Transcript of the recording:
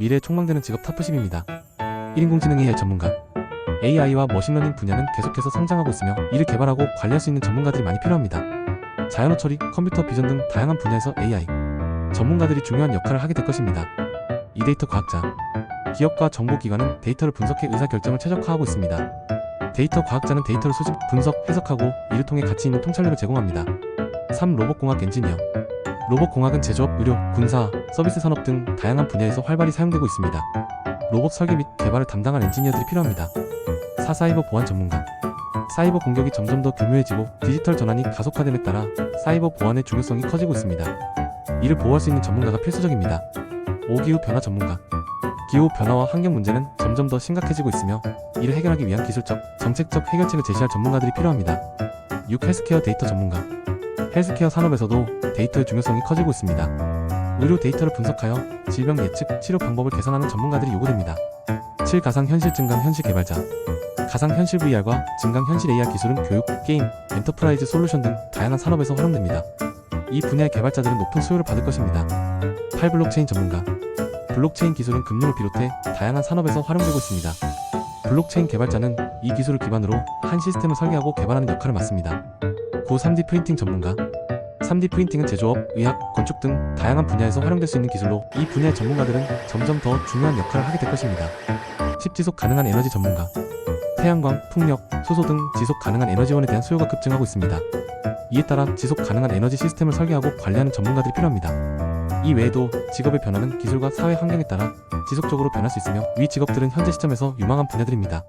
미래에 촉망되는 직업 탑10입니다. 1인 공지능 AI 전문가 AI와 머신러닝 분야는 계속해서 성장하고 있으며 이를 개발하고 관리할 수 있는 전문가들이 많이 필요합니다. 자연어 처리, 컴퓨터 비전 등 다양한 분야에서 AI 전문가들이 중요한 역할을 하게 될 것입니다. 이 데이터 과학자 기업과 정보기관은 데이터를 분석해 의사결정을 최적화하고 있습니다. 데이터 과학자는 데이터를 수집, 분석, 해석하고 이를 통해 가치 있는 통찰력을 제공합니다. 3. 로봇공학 엔지니어 로봇공학은 제조업, 의료, 군사, 서비스 산업 등 다양한 분야에서 활발히 사용되고 있습니다. 로봇 설계 및 개발을 담당할 엔지니어들이 필요합니다. 4. 사이버 보안 전문가 사이버 공격이 점점 더 교묘해지고 디지털 전환이 가속화됨에 따라 사이버 보안의 중요성이 커지고 있습니다. 이를 보호할 수 있는 전문가가 필수적입니다. 5. 기후 변화 전문가 기후 변화와 환경 문제는 점점 더 심각해지고 있으며 이를 해결하기 위한 기술적, 정책적 해결책을 제시할 전문가들이 필요합니다. 6. 헬스케어 데이터 전문가 헬스케어 산업에서도 데이터의 중요성이 커지고 있습니다. 의료 데이터를 분석하여 질병 예측, 치료 방법을 개선하는 전문가들이 요구됩니다. 7. 가상현실 증강 현실 개발자 가상현실 VR과 증강현실 AR 기술은 교육, 게임, 엔터프라이즈 솔루션 등 다양한 산업에서 활용됩니다. 이 분야의 개발자들은 높은 수요를 받을 것입니다. 8. 블록체인 전문가 블록체인 기술은 금융을 비롯해 다양한 산업에서 활용되고 있습니다. 블록체인 개발자는 이 기술을 기반으로 한 시스템을 설계하고 개발하는 역할을 맡습니다. 9. 3D 프린팅 전문가 3D 프린팅은 제조업, 의학, 건축 등 다양한 분야에서 활용될 수 있는 기술로 이 분야의 전문가들은 점점 더 중요한 역할을 하게 될 것입니다. 10. 지속 가능한 에너지 전문가 태양광, 풍력, 수소 등 지속 가능한 에너지원에 대한 수요가 급증하고 있습니다. 이에 따라 지속 가능한 에너지 시스템을 설계하고 관리하는 전문가들이 필요합니다. 이 외에도 직업의 변화는 기술과 사회 환경에 따라 지속적으로 변할 수 있으며 위 직업들은 현재 시점에서 유망한 분야들입니다.